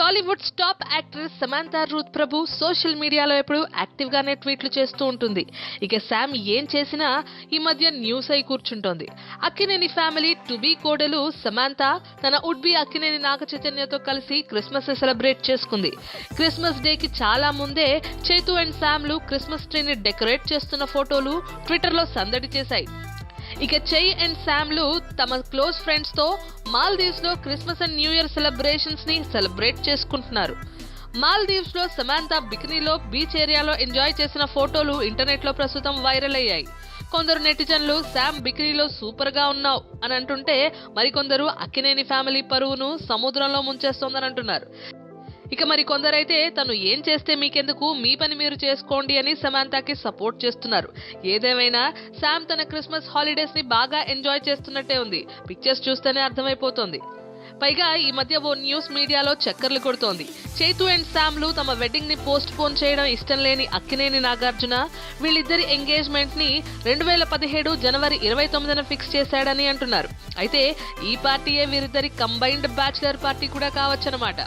Tollywood top actress Samantha Ruth Prabhu social మీడియాలో ఎప్పుడు active గానే ట్వీట్లు చేస్తూ ఉంటుంది. ఇక శామ్ ఏం చేసినా ఈ మధ్య న్యూస్ అయి కూర్చుంటోంది. అక్కినేని ఫ్యామిలీ టుబీ కోడలు సమాంత తన వుడ్ బి అక్కినేని నాగ చైతన్యతో కలిసి క్రిస్మస్ సెలబ్రేట్ చేసుకుంది. క్రిస్మస్ డే కి చాలా ముందే చైతు అండ్ శామ్లు క్రిస్మస్ ట్రీని డెకరేట్ చేస్తున్న ఫోటోలు ట్విట్టర్లో సందడి చేశాయి. ఇక చెయ్ అండ్ శామ్లు తమ క్లోజ్ ఫ్రెండ్స్తో మాల్దీవ్స్లో క్రిస్మస్ అండ్ న్యూ ఇయర్ సెలబ్రేషన్స్ని సెలబ్రేట్ చేసుకుంటున్నారు. మాల్దీవ్స్లో సమాంత బికినీలో బీచ్ ఏరియాలో ఎంజాయ్ చేసిన ఫోటోలు ఇంటర్నెట్లో ప్రస్తుతం వైరల్ అయ్యాయి. కొందరు నెటిజన్లు శామ్ బికినీలో సూపర్గా ఉన్నావు అని అంటుంటే మరికొందరు అక్కినేని ఫ్యామిలీ పరువును సముద్రంలో ముంచేస్తోందని అంటున్నారు. ఇక మరి కొందరైతే తను ఏం చేస్తే మీకెందుకు? మీ పని మీరు చేసుకోండి అని సమాంతాకి సపోర్ట్ చేస్తున్నారు. ఏదేమైనా శామ్ తన క్రిస్మస్ హాలిడేస్ని బాగా ఎంజాయ్ చేస్తున్నట్టే ఉంది. పిక్చర్స్ చూస్తేనే అర్థమైపోతోంది. పైగా ఈ మధ్య ఓ న్యూస్ మీడియాలో చక్కర్లు కొడుతోంది. చైతు అండ్ శామ్లు తమ వెడ్డింగ్ని పోస్ట్ పోన్ చేయడం ఇష్టం లేని అక్కినేని నాగార్జున వీళ్ళిద్దరి ఎంగేజ్మెంట్ని రెండు వేల పదిహేడు జనవరి ఇరవై తొమ్మిదిన ఫిక్స్ చేశాడని అంటున్నారు. అయితే ఈ పార్టీయే వీరిద్దరి కంబైన్డ్ బ్యాచులర్ పార్టీ కూడా కావచ్చనమాట